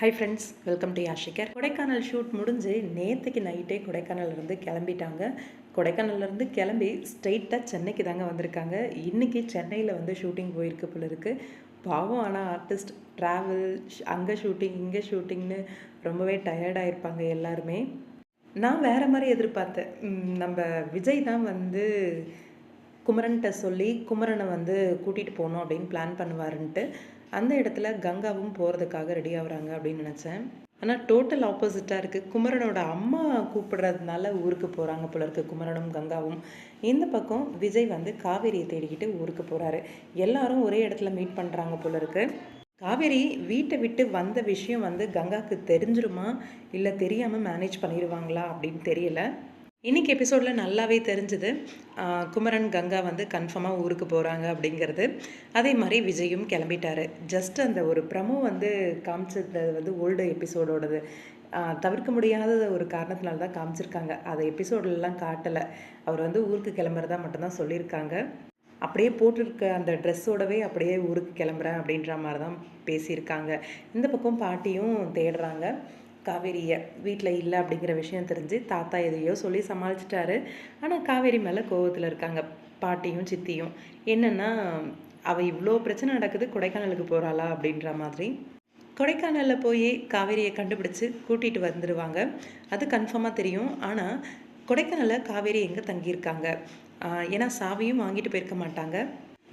High friends welcome to யாஷிகர் Kodaikanal shoot முடிஞ்சு நேற்றுக்கு நைட்டே கொடைக்கானல்ல இருந்து கிளம்பிட்டாங்க. கொடைக்கானல்லேருந்து கிளம்பி ஸ்ட்ரெயிட்டாக சென்னைக்கு தாங்க வந்திருக்காங்க. இன்றைக்கி சென்னையில் வந்து ஷூட்டிங் போயிருக்கு போல இருக்குது பாவம் ஆனால் ஆர்டிஸ்ட் ட்ராவல் அங்கே ஷூட்டிங் இங்கே ஷூட்டிங்னு ரொம்பவே டயர்டாயிருப்பாங்க எல்லாருமே. நான் வேறு மாதிரி எதிர்பார்த்தேன். நம்ம விஜய் தான் வந்து குமரன்கிட்ட சொல்லி குமரனை வந்து கூட்டிகிட்டு போகணும் அப்படின்னு பிளான் பண்ணுவாருன்ட்டு அந்த இடத்துல கங்காவும் போகிறதுக்காக ரெடி ஆகுறாங்க அப்படின்னு நினச்சேன். ஆனால் டோட்டல் ஆப்போசிட்டாக இருக்குது குமரனோட அம்மா கூப்பிடுறதுனால ஊருக்கு போகிறாங்க போல இருக்கு. குமரனும் கங்காவும். இந்த பக்கம் விஜய் வந்து காவேரியை தேடிக்கிட்டு ஊருக்கு போகிறாரு எல்லாரும் ஒரே இடத்துல மீட் பண்ணுறாங்க போல இருக்கு. காவேரி வீட்டை விட்டு வந்த விஷயம் வந்து கங்காவுக்கு தெரிஞ்சிருமா? இல்லை தெரியாமல் மேனேஜ் பண்ணிடுவாங்களா அப்படின்னு தெரியல. இன்னைக்கு எபிசோடில் நல்லாவே தெரிஞ்சுது. குமரன் கங்கா வந்து கன்ஃபார்மாக ஊருக்கு போகிறாங்க அப்படிங்கிறது. அதே மாதிரி விஜயும் கிளம்பிட்டாரு. ஜஸ்ட் அந்த ஒரு ப்ரமோ வந்து காமிச்சது வந்து ஓல்டு எபிசோடோடது தவிர்க்க முடியாத ஒரு காரணத்தினால தான் காமிச்சிருக்காங்க. அதை எபிசோட்லலாம் காட்டலை. அவர் வந்து ஊருக்கு கிளம்புறதா மட்டும்தான் சொல்லியிருக்காங்க. அப்படியே போட்டிருக்க அந்த ட்ரெஸ்ஸோடவே அப்படியே ஊருக்கு கிளம்புறேன் அப்படின்ற மாதிரி தான் பேசியிருக்காங்க. இந்த பக்கம் பாட்டியும் தேடுறாங்க. காவேரியை வீட்டில் இல்லை அப்படிங்கிற விஷயம் தெரிஞ்சு தாத்தா எதையோ சொல்லி சமாளிச்சிட்டாரு. ஆனால் காவேரி மேலே கோவத்தில் இருக்காங்க. பாட்டியும் சித்தியும். என்னென்னா அவள் இவ்வளோ பிரச்சனை நடக்குது கொடைக்கானலுக்கு போகிறாளா அப்படின்ற மாதிரி. கொடைக்கானலில் போய் காவேரியை கண்டுபிடிச்சு கூட்டிகிட்டு வந்துடுவாங்க அது கன்ஃபார்மாக தெரியும். ஆனால் கொடைக்கானலில் காவேரி எங்கே தங்கியிருக்காங்க? ஏன்னா சாவியும் வாங்கிட்டு போயிருக்க மாட்டாங்க.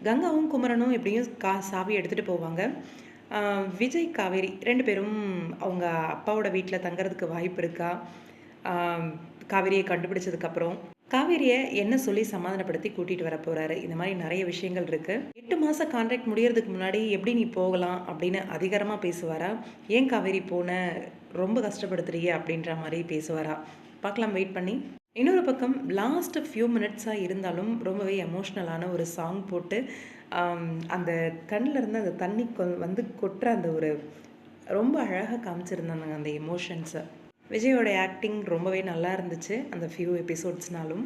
கங்காவும் குமரனும் எப்படியும் கா சாவி எடுத்துகிட்டு போவாங்க. விஜய் காவேரி ரெண்டு பேரும் அவங்க அப்பாவோட வீட்டில் தங்கிறதுக்கு வாய்ப்பு இருக்கா? காவேரியை கண்டுபிடிச்சதுக்கப்புறம் காவேரியை என்ன சொல்லி சமாதானப்படுத்தி கூட்டிகிட்டு வர போகிறாரு இந்த மாதிரி நிறைய விஷயங்கள் இருக்குது எட்டு மாதம் கான்ட்ராக்ட் முடியறதுக்கு முன்னாடி எப்படி நீ போகலாம் அப்படின்னு அதிகாரமாக பேசுவாரா? ஏன் காவேரி போன? ரொம்ப கஷ்டப்படுத்துறியே அப்படின்ற மாதிரி பேசுவாரா? பார்க்கலாம் வெயிட் பண்ணி. இன்னொரு பக்கம் லாஸ்ட் ஃபியூ மினிட்ஸாக இருந்தாலும் ரொம்பவே எமோஷ்னலான ஒரு சாங் போட்டு அந்த கண்ணில் இருந்து அந்த தண்ணி கொ- வந்து கொட்டுற அந்த ஒரு ரொம்ப அழகாக காமிச்சிருந்தாங்க அந்த எமோஷன்ஸை விஜயோட ஆக்டிங் ரொம்பவே நல்லா இருந்துச்சு அந்த ஃபியூ எபிசோட்ஸ்னாலும்